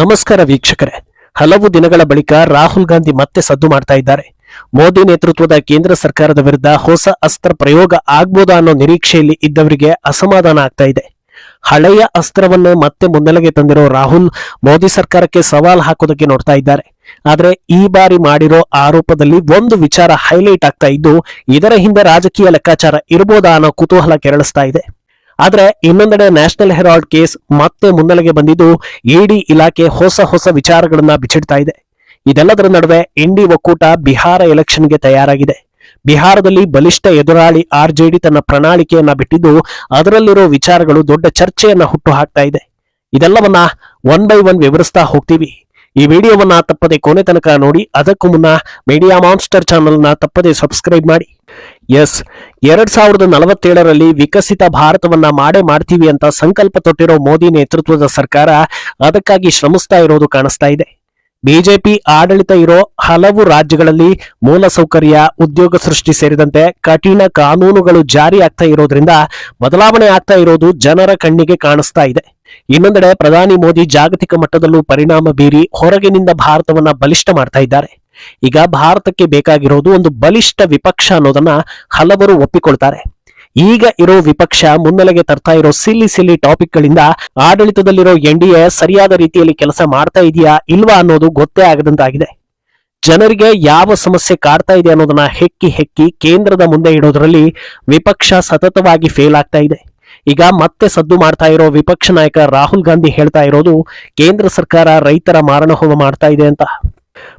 ನಮಸ್ಕಾರ ವೀಕ್ಷಕರೇ. ಹಲವು ದಿನಗಳ ಬಳಿಕ ರಾಹುಲ್ ಗಾಂಧಿ ಮತ್ತೆ ಸದ್ದು ಮಾಡ್ತಾ ಇದ್ದಾರೆ. ಮೋದಿ ನೇತೃತ್ವದ ಕೇಂದ್ರ ಸರ್ಕಾರದ ವಿರುದ್ಧ ಹೊಸ ಅಸ್ತ್ರ ಪ್ರಯೋಗ ಆಗ್ಬೋದಾ ಅನ್ನೋ ನಿರೀಕ್ಷೆಯಲ್ಲಿ ಇದ್ದವರಿಗೆ ಅಸಮಾಧಾನ ಆಗ್ತಾ ಇದೆ. ಹಳೆಯ ಅಸ್ತ್ರವನ್ನು ಮತ್ತೆ ಮುನ್ನೆಲೆಗೆ ತಂದಿರೋ ರಾಹುಲ್ ಮೋದಿ ಸರ್ಕಾರಕ್ಕೆ ಸವಾಲ್ ಹಾಕೋದಕ್ಕೆ ನೋಡ್ತಾ ಇದ್ದಾರೆ. ಆದರೆ ಈ ಬಾರಿ ಮಾಡಿರೋ ಆರೋಪದಲ್ಲಿ ಒಂದು ವಿಚಾರ ಹೈಲೈಟ್ ಆಗ್ತಾ ಇದ್ದು, ಇದರ ಹಿಂದೆ ರಾಜಕೀಯ ಲೆಕ್ಕಾಚಾರ ಇರಬಹುದಾ ಅನ್ನೋ ಕುತೂಹಲ ಕೆರಳಿಸ್ತಾ ಇದೆ. ಆದ್ರೆ ಇನ್ನೊಂದೆಡೆ ನ್ಯಾಷನಲ್ ಹೆರಾಲ್ಡ್ ಕೇಸ್ ಮತ್ತೆ ಮುನ್ನೆಲೆಗೆ ಬಂದಿದ್ದು ಇಡಿ ಇಲಾಖೆ ಹೊಸ ಹೊಸ ವಿಚಾರಗಳನ್ನ ಬಿಚ್ಚಿಡ್ತಾ ಇದೆ. ಇದೆಲ್ಲದರ ನಡುವೆ ಇಂಡಿ ಒಕ್ಕೂಟ ಬಿಹಾರ ಎಲೆಕ್ಷನ್ಗೆ ತಯಾರಾಗಿದೆ. ಬಿಹಾರದಲ್ಲಿ ಬಲಿಷ್ಠ ಎದುರಾಳಿ ಆರ್ಜೆಡಿ ತನ್ನ ಪ್ರಣಾಳಿಕೆಯನ್ನ ಬಿಟ್ಟಿದ್ದು ಅದರಲ್ಲಿರೋ ವಿಚಾರಗಳು ದೊಡ್ಡ ಚರ್ಚೆಯನ್ನ ಹುಟ್ಟು ಹಾಕ್ತಾ ಇದೆ. ಇದೆಲ್ಲವನ್ನ ಒನ್ ಬೈ ಒನ್ ವಿವರಿಸ್ತಾ ಹೋಗ್ತೀವಿ. ಈ ವಿಡಿಯೋವನ್ನ ತಪ್ಪದೆ ಕೊನೆ ತನಕ ನೋಡಿ ಅದಕ್ಕೂ ಮುನ್ನ ಮೀಡಿಯಾ ಮಾನ್ಸ್ಟರ್ ಚಾನೆಲ್ನ ತಪ್ಪದೆ ಸಬ್ಸ್ಕ್ರೈಬ್ ಮಾಡಿ. ಎಸ್. ಎರಡ್ ಸಾವಿರದ ನಲವತ್ತೇಳರಲ್ಲಿ ವಿಕಸಿತ ಭಾರತವನ್ನ ಮಾಡೇ ಮಾಡ್ತೀವಿ ಅಂತ ಸಂಕಲ್ಪ ತೊಟ್ಟಿರೋ ಮೋದಿ ನೇತೃತ್ವದ ಸರ್ಕಾರ ಅದಕ್ಕಾಗಿ ಶ್ರಮಿಸ್ತಾ ಇರೋದು ಕಾಣಿಸ್ತಾ ಇದೆ. ಬಿಜೆಪಿ ಆಡಳಿತ ಇರೋ ಹಲವು ರಾಜ್ಯಗಳಲ್ಲಿ ಮೂಲಸೌಕರ್ಯ, ಉದ್ಯೋಗ ಸೃಷ್ಟಿ ಸೇರಿದಂತೆ ಕಠಿಣ ಕಾನೂನುಗಳು ಜಾರಿ ಆಗ್ತಾ ಇರೋದ್ರಿಂದ ಬದಲಾವಣೆ ಆಗ್ತಾ ಇರೋದು ಜನರ ಕಣ್ಣಿಗೆ ಕಾಣಿಸ್ತಾ ಇದೆ. ಇನ್ನೊಂದೆಡೆ ಪ್ರಧಾನಿ ಮೋದಿ ಜಾಗತಿಕ ಮಟ್ಟದಲ್ಲೂ ಪರಿಣಾಮ ಬೀರಿ ಹೊರಗಿನಿಂದ ಭಾರತವನ್ನ ಬಲಿಷ್ಠ ಮಾಡ್ತಾ ಇದ್ದಾರೆ. ಈಗ ಭಾರತಕ್ಕೆ ಬೇಕಾಗಿರೋದು ಒಂದು ಬಲಿಷ್ಠ ವಿಪಕ್ಷ ಅನ್ನೋದನ್ನ ಹಲವರು ಒಪ್ಪಿಕೊಳ್ತಾರೆ. ಈಗ ಇರೋ ವಿಪಕ್ಷ ಮುನ್ನೆಲೆಗೆ ತರ್ತಾ ಇರೋ ಸಿಲ್ಲಿ ಸಿಲ್ಲಿ ಟಾಪಿಕ್ ಗಳಿಂದ ಆಡಳಿತದಲ್ಲಿರೋ ಎನ್ ಡಿ ಎ ಸರಿಯಾದ ರೀತಿಯಲ್ಲಿ ಕೆಲಸ ಮಾಡ್ತಾ ಇದೆಯಾ ಇಲ್ವಾ ಅನ್ನೋದು ಗೊತ್ತೇ ಆಗದಂತಾಗಿದೆ. ಜನರಿಗೆ ಯಾವ ಸಮಸ್ಯೆ ಕಾಡ್ತಾ ಇದೆ ಅನ್ನೋದನ್ನ ಹೆಕ್ಕಿ ಹೆಕ್ಕಿ ಕೇಂದ್ರದ ಮುಂದೆ ಇಡೋದ್ರಲ್ಲಿ ವಿಪಕ್ಷ ಸತತವಾಗಿ ಫೇಲ್ ಆಗ್ತಾ ಇದೆ. ಈಗ ಮತ್ತೆ ಸದ್ದು ಮಾಡ್ತಾ ಇರೋ ವಿಪಕ್ಷ ನಾಯಕ ರಾಹುಲ್ ಗಾಂಧಿ ಹೇಳ್ತಾ ಇರೋದು, ಕೇಂದ್ರ ಸರ್ಕಾರ ರೈತರ ಮಾರಣ ಹೋಮ ಮಾಡ್ತಾ ಇದೆ ಅಂತ.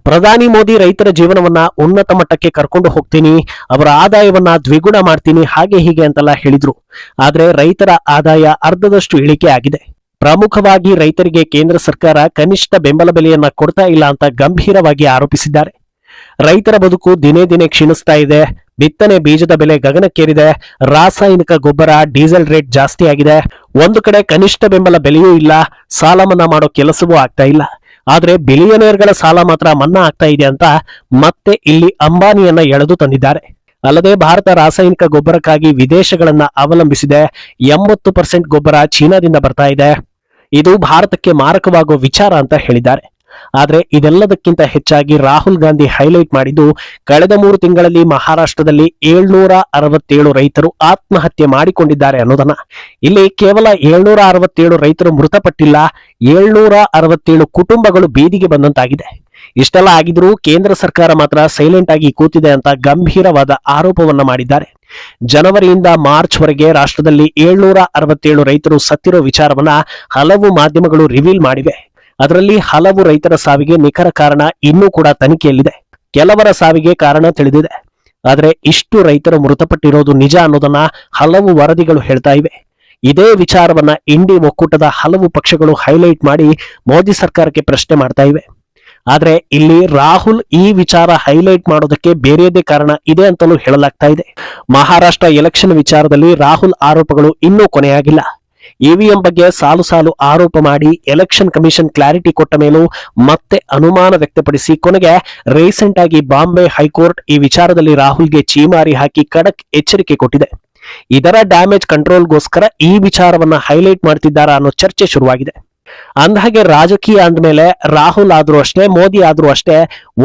ಪ್ರಧಾನಿ ಮೋದಿ ರೈತರ ಜೀವನವನ್ನ ಉನ್ನತ ಮಟ್ಟಕ್ಕೆ ಕರ್ಕೊಂಡು ಹೋಗ್ತೀನಿ, ಅವರ ಆದಾಯವನ್ನ ದ್ವಿಗುಣ ಮಾಡ್ತೀನಿ, ಹಾಗೆ ಹೀಗೆ ಅಂತೆಲ್ಲ ಹೇಳಿದ್ರು. ಆದ್ರೆ ರೈತರ ಆದಾಯ ಅರ್ಧದಷ್ಟು ಇಳಿಕೆ ಆಗಿದೆ. ಪ್ರಮುಖವಾಗಿ ರೈತರಿಗೆ ಕೇಂದ್ರ ಸರ್ಕಾರ ಕನಿಷ್ಠ ಬೆಂಬಲ ಬೆಲೆಯನ್ನ ಕೊಡ್ತಾ ಇಲ್ಲ ಅಂತ ಗಂಭೀರವಾಗಿ ಆರೋಪಿಸಿದ್ದಾರೆ. ರೈತರ ಬದುಕು ದಿನೇ ದಿನೇ ಕ್ಷೀಣಿಸ್ತಾ ಇದೆ, ಬಿತ್ತನೆ ಬೀಜದ ಬೆಲೆ ಗಗನಕ್ಕೇರಿದೆ, ರಾಸಾಯನಿಕ ಗೊಬ್ಬರ, ಡೀಸೆಲ್ ರೇಟ್ ಜಾಸ್ತಿ ಆಗಿದೆ, ಒಂದು ಕಡೆ ಕನಿಷ್ಠ ಬೆಂಬಲ ಬೆಲೆಯೂ ಇಲ್ಲ ಸಾಲ ಮನ್ನಾ ಮಾಡೋ ಕೆಲಸವೂ ಆಗ್ತಾ ಇಲ್ಲ. ಆದ್ರೆ ಬಿಲಿಯನೇರ್ಗಳ ಸಾಲ ಮಾತ್ರ ಮನ್ನಾ ಆಗ್ತಾ ಇದೆ ಅಂತ ಮತ್ತೆ ಇಲ್ಲಿ ಅಂಬಾನಿಯನ್ನ ಎಳೆದು ತಂದಿದ್ದಾರೆ. ಅಲ್ಲದೆ ಭಾರತ ರಾಸಾಯನಿಕ ಗೊಬ್ಬರಕ್ಕಾಗಿ ವಿದೇಶಗಳನ್ನ ಅವಲಂಬಿಸಿದೆ. ಎಂಬತ್ತು ಪರ್ಸೆಂಟ್ ಗೊಬ್ಬರ ಚೀನಾದಿಂದ ಬರ್ತಾ ಇದೆ. ಇದು ಭಾರತಕ್ಕೆ ಮಾರಕವಾಗುವ ವಿಚಾರ ಅಂತ ಹೇಳಿದ್ದಾರೆ. ಆದ್ರೆ ಇದೆಲ್ಲದಕ್ಕಿಂತ ಹೆಚ್ಚಾಗಿ ರಾಹುಲ್ ಗಾಂಧಿ ಹೈಲೈಟ್ ಮಾಡಿದ್ದು ಕಳೆದ ಮೂರು ತಿಂಗಳಲ್ಲಿ ಮಹಾರಾಷ್ಟ್ರದಲ್ಲಿ ಏಳ್ನೂರ ಅರವತ್ತೇಳು ರೈತರು ಆತ್ಮಹತ್ಯೆ ಮಾಡಿಕೊಂಡಿದ್ದಾರೆ ಅನ್ನೋದನ್ನ. ಇಲ್ಲಿ ಕೇವಲ ಏಳ್ನೂರ ಅರವತ್ತೇಳು ರೈತರು ಮೃತಪಟ್ಟಿಲ್ಲ, ಏಳ್ನೂರ ಅರವತ್ತೇಳು ಕುಟುಂಬಗಳು ಬೀದಿಗೆ ಬಂದಂತಾಗಿದೆ. ಇಷ್ಟೆಲ್ಲ ಆಗಿದ್ರೂ ಕೇಂದ್ರ ಸರ್ಕಾರ ಮಾತ್ರ ಸೈಲೆಂಟ್ ಆಗಿ ಕೂತಿದೆ ಅಂತ ಗಂಭೀರವಾದ ಆರೋಪವನ್ನ ಮಾಡಿದ್ದಾರೆ. ಜನವರಿಯಿಂದ ಮಾರ್ಚ್ ವರೆಗೆ ರಾಷ್ಟ್ರದಲ್ಲಿ ಏಳ್ನೂರ ಅರವತ್ತೇಳು ರೈತರು ಸತ್ತಿರೋ ವಿಚಾರವನ್ನ ಹಲವು ಮಾಧ್ಯಮಗಳು ರಿವೀಲ್ ಮಾಡಿವೆ. ಅದರಲ್ಲಿ ಹಲವು ರೈತರ ಸಾವಿಗೆ ನಿಖರ ಕಾರಣ ಇನ್ನೂ ಕೂಡ ತನಿಖೆಯಲ್ಲಿದೆ. ಕೆಲವರ ಸಾವಿಗೆ ಕಾರಣ ತಿಳಿದಿದೆ. ಆದರೆ ಇಷ್ಟು ರೈತರು ಮೃತಪಟ್ಟಿರೋದು ನಿಜ ಅನ್ನೋದನ್ನ ಹಲವು ವರದಿಗಳು ಹೇಳ್ತಾ ಇವೆ. ಇದೇ ವಿಚಾರವನ್ನ ಇಂಡಿ ಒಕ್ಕೂಟದ ಹಲವು ಪಕ್ಷಗಳು ಹೈಲೈಟ್ ಮಾಡಿ ಮೋದಿ ಸರ್ಕಾರಕ್ಕೆ ಪ್ರಶ್ನೆ ಮಾಡ್ತಾ ಇವೆ. ಆದರೆ ಇಲ್ಲಿ ರಾಹುಲ್ ಈ ವಿಚಾರ ಹೈಲೈಟ್ ಮಾಡೋದಕ್ಕೆ ಬೇರೆಯದೇ ಕಾರಣ ಇದೆ ಅಂತಲೂ ಹೇಳಲಾಗ್ತಾ ಇದೆ. ಮಹಾರಾಷ್ಟ್ರ ಎಲೆಕ್ಷನ್ ವಿಚಾರದಲ್ಲಿ ರಾಹುಲ್ ಆರೋಪಗಳು ಇನ್ನೂ ಕೊನೆಯಾಗಿಲ್ಲ. ಇವಿಎಂ ಬಗ್ಗೆ ಸಾಲು ಸಾಲು ಆರೋಪ ಮಾಡಿ ಎಲೆಕ್ಷನ್ ಕಮಿಷನ್ ಕ್ಲಾರಿಟಿ ಕೊಟ್ಟ ಮೇಲೂ ಮತ್ತೆ ಅನುಮಾನ ವ್ಯಕ್ತಪಡಿಸಿ ಕೊನೆಗೆ ರೀಸೆಂಟ್ ಆಗಿ ಬಾಂಬೆ ಹೈಕೋರ್ಟ್ ಈ ವಿಚಾರದಲ್ಲಿ ರಾಹುಲ್ಗೆ ಚೀಮಾರಿ ಹಾಕಿ ಖಡಕ್ ಎಚ್ಚರಿಕೆ ಕೊಟ್ಟಿದೆ. ಇದರ ಡ್ಯಾಮೇಜ್ ಕಂಟ್ರೋಲ್ಗೋಸ್ಕರ ಈ ವಿಚಾರವನ್ನ ಹೈಲೈಟ್ ಮಾಡ್ತಿದ್ದಾರಾ ಅನ್ನೋ ಚರ್ಚೆ ಶುರುವಾಗಿದೆ. ಅಂದಹಾಗೆ ರಾಜಕೀಯ ಅಂದಮೇಲೆ ರಾಹುಲ್ ಆದ್ರೂ ಅಷ್ಟೇ, ಮೋದಿ ಆದ್ರೂ ಅಷ್ಟೇ,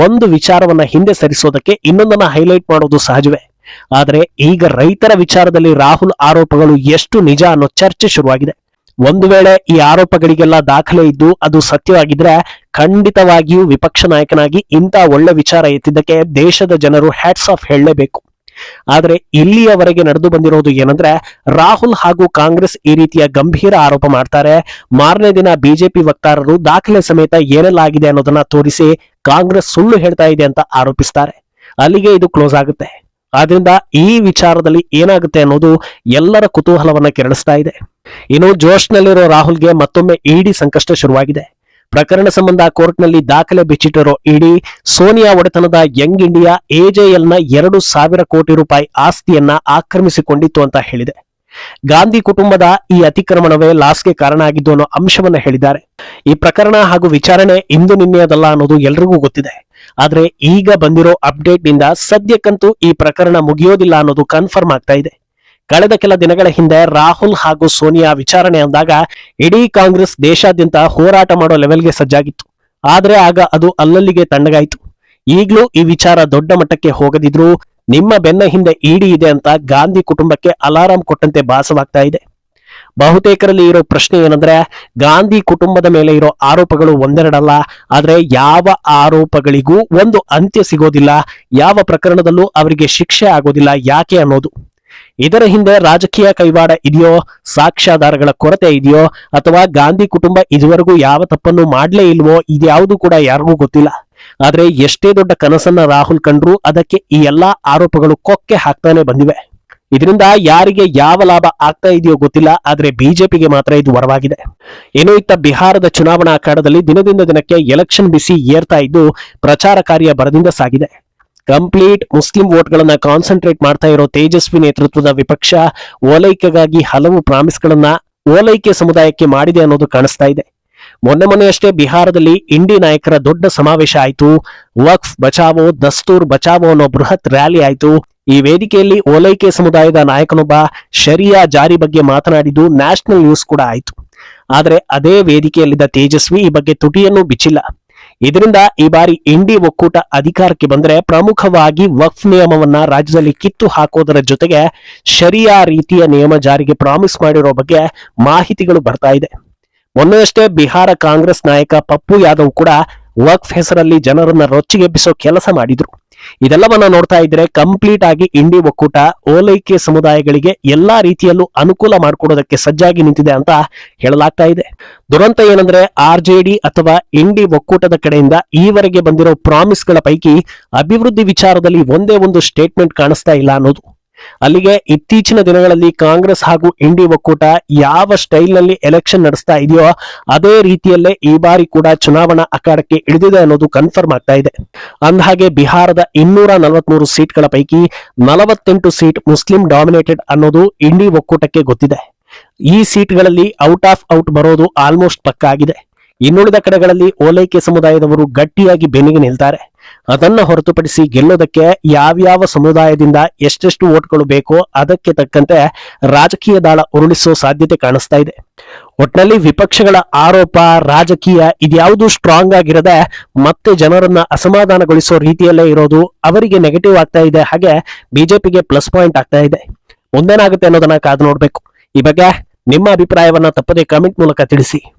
ಒಂದು ವಿಚಾರವನ್ನ ಹಿಂದೆ ಸರಿಸೋದಕ್ಕೆ ಇನ್ನೊಂದನ್ನ ಹೈಲೈಟ್ ಮಾಡೋದು ಸಹಜವೇ. ಆದ್ರೆ ಈಗ ರೈತರ ವಿಚಾರದಲ್ಲಿ ರಾಹುಲ್ ಆರೋಪಗಳು ಎಷ್ಟು ನಿಜ ಅನ್ನೋ ಚರ್ಚೆ ಶುರುವಾಗಿದೆ. ಒಂದು ವೇಳೆ ಈ ಆರೋಪಗಳಿಗೆಲ್ಲ ದಾಖಲೆ ಇದ್ದು ಅದು ಸತ್ಯವಾಗಿದ್ರೆ ಖಂಡಿತವಾಗಿಯೂ ವಿಪಕ್ಷ ನಾಯಕನಾಗಿ ಇಂಥ ಒಳ್ಳೆ ವಿಚಾರ ಎತ್ತಿದ್ದಕ್ಕೆ ದೇಶದ ಜನರು ಹ್ಯಾಟ್ಸ್ ಆಫ್ ಹೇಳಲೇಬೇಕು. ಆದರೆ ಇಲ್ಲಿಯವರೆಗೆ ನಡೆದು ಬಂದಿರೋದು ಏನಂದ್ರೆ ರಾಹುಲ್ ಹಾಗೂ ಕಾಂಗ್ರೆಸ್ ಈ ರೀತಿಯ ಗಂಭೀರ ಆರೋಪ ಮಾಡ್ತಾರೆ. ಮಾರನೇ ದಿನ ಬಿಜೆಪಿ ವಕ್ತಾರರು ದಾಖಲೆ ಸಮೇತ ಏನೆಲ್ಲ ಆಗಿದೆ ಅನ್ನೋದನ್ನ ತೋರಿಸಿ ಕಾಂಗ್ರೆಸ್ ಸುಳ್ಳು ಹೇಳ್ತಾ ಇದೆ ಅಂತ ಆರೋಪಿಸ್ತಾರೆ. ಅಲ್ಲಿಗೆ ಇದು ಕ್ಲೋಸ್ ಆಗುತ್ತೆ. ಆದ್ರಿಂದ ಈ ವಿಚಾರದಲ್ಲಿ ಏನಾಗುತ್ತೆ ಅನ್ನೋದು ಎಲ್ಲರ ಕುತೂಹಲವನ್ನ ಕೆರಳಿಸ್ತಾ ಇದೆ. ಇನ್ನು ಜೋಶ್ನಲ್ಲಿರೋ ರಾಹುಲ್ಗೆ ಮತ್ತೊಮ್ಮೆ ಇಡಿ ಸಂಕಷ್ಟ ಶುರುವಾಗಿದೆ. ಪ್ರಕರಣ ಸಂಬಂಧ ಕೋರ್ಟ್ನಲ್ಲಿ ದಾಖಲೆ ಬಿಚ್ಚಿಟ್ಟಿರೋ ಇಡಿ ಸೋನಿಯಾ ಒಡೆತನದ ಯಂಗ್ ಇಂಡಿಯಾ ಎಜೆಎಲ್ನ ಎರಡು ಸಾವಿರ ಕೋಟಿ ರೂಪಾಯಿ ಆಸ್ತಿಯನ್ನ ಆಕ್ರಮಿಸಿಕೊಂಡಿತ್ತು ಅಂತ ಹೇಳಿದೆ. ಗಾಂಧಿ ಕುಟುಂಬದ ಈ ಅತಿಕ್ರಮಣವೇ ಲಾಸ್ಗೆ ಕಾರಣ ಆಗಿದ್ದು ಅನ್ನೋ ಅಂಶವನ್ನ ಹೇಳಿದ್ದಾರೆ. ಈ ಪ್ರಕರಣ ಹಾಗೂ ವಿಚಾರಣೆ ಇಂದು ನಿನ್ನೆಯದಲ್ಲ ಅನ್ನೋದು ಎಲ್ರಿಗೂ ಗೊತ್ತಿದೆ. ಆದ್ರೆ ಈಗ ಬಂದಿರೋ ಅಪ್ಡೇಟ್ನಿಂದ ಸದ್ಯಕ್ಕಂತೂ ಈ ಪ್ರಕರಣ ಮುಗಿಯೋದಿಲ್ಲ ಅನ್ನೋದು ಕನ್ಫರ್ಮ್ ಆಗ್ತಾ ಇದೆ. ಕಳೆದ ಕೆಲ ದಿನಗಳ ಹಿಂದೆ ರಾಹುಲ್ ಹಾಗೂ ಸೋನಿಯಾ ವಿಚಾರಣೆ ಅಂದಾಗ ಇಡೀ ಕಾಂಗ್ರೆಸ್ ದೇಶಾದ್ಯಂತ ಹೋರಾಟ ಮಾಡೋ ಲೆವೆಲ್ಗೆ ಸಜ್ಜಾಗಿತ್ತು. ಆದ್ರೆ ಆಗ ಅದು ಅಲ್ಲಲ್ಲಿಗೆ ತಣ್ಣಗಾಯಿತು. ಈಗಲೂ ಈ ವಿಚಾರ ದೊಡ್ಡ ಮಟ್ಟಕ್ಕೆ ಹೋಗದಿದ್ರೂ ನಿಮ್ಮ ಬೆನ್ನ ಹಿಂದೆ ಇಡಿ ಇದೆ ಅಂತ ಗಾಂಧಿ ಕುಟುಂಬಕ್ಕೆ ಅಲಾರಾಂ ಕೊಟ್ಟಂತೆ ಭಾಸವಾಗ್ತಾ ಇದೆ. ಬಹುತೇಕರಲ್ಲಿ ಇರೋ ಪ್ರಶ್ನೆ ಏನಂದ್ರೆ, ಗಾಂಧಿ ಕುಟುಂಬದ ಮೇಲೆ ಇರೋ ಆರೋಪಗಳು ಒಂದೆರಡಲ್ಲ, ಆದ್ರೆ ಯಾವ ಆರೋಪಗಳಿಗೂ ಒಂದು ಅಂತ್ಯ ಸಿಗೋದಿಲ್ಲ, ಯಾವ ಪ್ರಕರಣದಲ್ಲೂ ಅವರಿಗೆ ಶಿಕ್ಷೆ ಆಗೋದಿಲ್ಲ, ಯಾಕೆ ಅನ್ನೋದು. ಇದರ ಹಿಂದೆ ರಾಜಕೀಯ ಕೈವಾಡ ಇದೆಯೋ, ಸಾಕ್ಷ್ಯಾಧಾರಗಳ ಕೊರತೆ ಇದೆಯೋ, ಅಥವಾ ಗಾಂಧಿ ಕುಟುಂಬ ಇದುವರೆಗೂ ಯಾವ ತಪ್ಪನ್ನು ಮಾಡಲೇ ಇಲ್ವೋ, ಇದ್ಯಾವುದು ಕೂಡ ಯಾರಿಗೂ ಗೊತ್ತಿಲ್ಲ. ಆದ್ರೆ ಎಷ್ಟೇ ದೊಡ್ಡ ಕನಸನ್ನ ರಾಹುಲ್ ಕಂಡ್ರು ಅದಕ್ಕೆ ಈ ಎಲ್ಲಾ ಆರೋಪಗಳು ಕೊಕ್ಕೆ ಹಾಕ್ತಾನೆ ಬಂದಿವೆ. ಇದರಿಂದ ಯಾರಿಗೆ ಯಾವ ಲಾಭ ಆಗ್ತಾ ಇದೆಯೋ ಗೊತ್ತಿಲ್ಲ, ಆದ್ರೆ ಬಿಜೆಪಿಗೆ ಮಾತ್ರ ಇದು ವರವಾಗಿದೆ. ಏನೋ ಇತ್ತ ಬಿಹಾರದ ಚುನಾವಣಾ ಅಖಾಡದಲ್ಲಿ ದಿನದಿಂದ ದಿನಕ್ಕೆ ಎಲೆಕ್ಷನ್ ಬಿಸಿ ಏರ್ತಾ ಇದ್ದು ಪ್ರಚಾರ ಕಾರ್ಯ ಬರದಿಂದ ಸಾಗಿದೆ. ಕಂಪ್ಲೀಟ್ ಮುಸ್ಲಿಂ ವೋಟ್ಗಳನ್ನ ಕಾನ್ಸಂಟ್ರೇಟ್ ಮಾಡ್ತಾ ಇರೋ ತೇಜಸ್ವಿ ನೇತೃತ್ವದ ವಿಪಕ್ಷ ಓಲೈಕೆಗಾಗಿ ಹಲವು ಪ್ರಾಮಿಸ್ಗಳನ್ನ ಓಲೈಕೆ ಸಮುದಾಯಕ್ಕೆ ಮಾಡಿದೆ ಅನ್ನೋದು ಕಾಣಿಸ್ತಾ ಇದೆ. ಮೊನ್ನೆ ಮೊನ್ನೆಯಷ್ಟೇ ಬಿಹಾರದಲ್ಲಿ ಇಂಡಿ ನಾಯಕರ ದೊಡ್ಡ ಸಮಾವೇಶ ಆಯಿತು. ವಕ್ಫ್ ಬಚಾವೋ, ದಸ್ತೂರ್ ಬಚಾವೋ ಅನ್ನೋ ಬೃಹತ್ ರ್ಯಾಲಿ ಆಯಿತು. ಈ ವೇದಿಕೆಯಲ್ಲಿ ಓಲೈಕೆ ಸಮುದಾಯದ ನಾಯಕನೊಬ್ಬ ಶರಿಯಾ ಜಾರಿ ಬಗ್ಗೆ ಮಾತನಾಡಿದ್ದು ನ್ಯಾಷನಲ್ ನ್ಯೂಸ್ ಕೂಡ ಆಯಿತು. ಆದರೆ ಅದೇ ವೇದಿಕೆಯಲ್ಲಿದ್ದ ತೇಜಸ್ವಿ ಈ ಬಗ್ಗೆ ತುಟಿಯನ್ನು ಬಿಚ್ಚಿಲ್ಲ. ಇದರಿಂದ ಈ ಬಾರಿ ಇಂಡಿ ಒಕ್ಕೂಟ ಅಧಿಕಾರಕ್ಕೆ ಬಂದರೆ ಪ್ರಮುಖವಾಗಿ ವಕ್ಫ್ ನಿಯಮವನ್ನ ರಾಜ್ಯದಲ್ಲಿ ಕಿತ್ತು ಹಾಕೋದರ ಜೊತೆಗೆ ಶರಿಯಾ ರೀತಿಯ ನಿಯಮ ಜಾರಿಗೆ ಪ್ರಾಮಿಸ್ ಮಾಡಿರೋ ಬಗ್ಗೆ ಮಾಹಿತಿಗಳು ಬರ್ತಾ ಇದೆ. ಮೊನ್ನೆಯಷ್ಟೇ ಬಿಹಾರ ಕಾಂಗ್ರೆಸ್ ನಾಯಕ ಪಪ್ಪು ಯಾದವ್ ಕೂಡ ವಕ್ಫ್ ಹೆಸರಲ್ಲಿ ಜನರನ್ನ ರೊಚ್ಚಿಗೆಬ್ಬಿಸೋ ಕೆಲಸ ಮಾಡಿದ್ರು. ಇದೆಲ್ಲವನ್ನ ನೋಡ್ತಾ ಇದ್ರೆ ಕಂಪ್ಲೀಟ್ ಆಗಿ ಇಂಡಿ ಒಕ್ಕೂಟ, ಓಲೈಕೆ ಸಮುದಾಯಗಳಿಗೆ ಎಲ್ಲಾ ರೀತಿಯಲ್ಲೂ ಅನುಕೂಲ ಮಾಡಿಕೊಡೋದಕ್ಕೆ ಸಜ್ಜಾಗಿ ನಿಂತಿದೆ ಅಂತ ಹೇಳಲಾಗ್ತಾ ಇದೆ. ದುರಂತ ಏನಂದ್ರೆ ಆರ್ ಅಥವಾ ಇಂಡಿ ಒಕ್ಕೂಟದ ಕಡೆಯಿಂದ ಈವರೆಗೆ ಬಂದಿರೋ ಪ್ರಾಮಿಸ್ಗಳ ಪೈಕಿ ಅಭಿವೃದ್ಧಿ ವಿಚಾರದಲ್ಲಿ ಒಂದೇ ಒಂದು ಸ್ಟೇಟ್ಮೆಂಟ್ ಕಾಣಿಸ್ತಾ ಇಲ್ಲ ಅನ್ನೋದು. ಅಲ್ಲಿಗೆ ಇತ್ತೀಚಿನ ದಿನಗಳಲ್ಲಿ ಕಾಂಗ್ರೆಸ್ ಹಾಗೂ ಇಂಡಿ ಒಕ್ಕೂಟ ಯಾವ ಸ್ಟೈಲ್ನಲ್ಲಿ ಎಲೆಕ್ಷನ್ ನಡೆಸ್ತಾ ಇದೆಯೋ ಅದೇ ರೀತಿಯಲ್ಲೇ ಈ ಬಾರಿ ಕೂಡ ಚುನಾವಣಾ ಅಖಾಡಕ್ಕೆ ಇಳಿದಿದೆ ಅನ್ನೋದು ಕನ್ಫರ್ಮ್ ಆಗ್ತಾ ಇದೆ. ಅಂದಹಾಗೆ ಬಿಹಾರದ ಇನ್ನೂರ ನಲವತ್ಮೂರು ಸೀಟ್ಗಳ ಪೈಕಿ ನಲವತ್ತೆಂಟು ಸೀಟ್ ಮುಸ್ಲಿಂ ಡಾಮಿನೇಟೆಡ್ ಅನ್ನೋದು ಇಂಡಿ ಒಕ್ಕೂಟಕ್ಕೆ ಗೊತ್ತಿದೆ. ಈ ಸೀಟ್ಗಳಲ್ಲಿ ಔಟ್ ಆಫ್ ಔಟ್ ಬರೋದು ಆಲ್ಮೋಸ್ಟ್ ಪಕ್ಕ ಆಗಿದೆ. ಇನ್ನುಳಿದ ಕಡೆಗಳಲ್ಲಿ ಓಲೈಕೆ ಸಮುದಾಯದವರು ಗಟ್ಟಿಯಾಗಿ ಬೆನ್ನಿಗೆ ನಿಲ್ತಾರೆ. ಅದನ್ನ ಹೊರತುಪಡಿಸಿ ಗೆಲ್ಲೋದಕ್ಕೆ ಯಾವ್ಯಾವ ಸಮುದಾಯದಿಂದ ಎಷ್ಟೆಷ್ಟು ಓಟ್ಗಳು ಬೇಕೋ ಅದಕ್ಕೆ ತಕ್ಕಂತೆ ರಾಜಕೀಯ ದಾಳ ಉರುಳಿಸೋ ಸಾಧ್ಯತೆ ಕಾಣಿಸ್ತಾ ಇದೆ. ಒಟ್ನಲ್ಲಿ ವಿಪಕ್ಷಗಳ ಆರೋಪ ರಾಜಕೀಯ ಇದ್ಯಾವುದು ಸ್ಟ್ರಾಂಗ್ ಆಗಿರದೆ ಮತ್ತೆ ಜನರನ್ನ ಅಸಮಾಧಾನಗೊಳಿಸೋ ರೀತಿಯಲ್ಲೇ ಇರೋದು ಅವರಿಗೆ ನೆಗೆಟಿವ್ ಆಗ್ತಾ ಇದೆ. ಹಾಗೆ ಬಿಜೆಪಿಗೆ ಪ್ಲಸ್ ಪಾಯಿಂಟ್ ಆಗ್ತಾ ಇದೆ. ಮುಂದೇನಾಗುತ್ತೆ ಅನ್ನೋದನ್ನ ಕಾದು ನೋಡ್ಬೇಕು. ಈ ಬಗ್ಗೆ ನಿಮ್ಮ ಅಭಿಪ್ರಾಯವನ್ನ ತಪ್ಪದೆ ಕಮೆಂಟ್ ಮೂಲಕ ತಿಳಿಸಿ.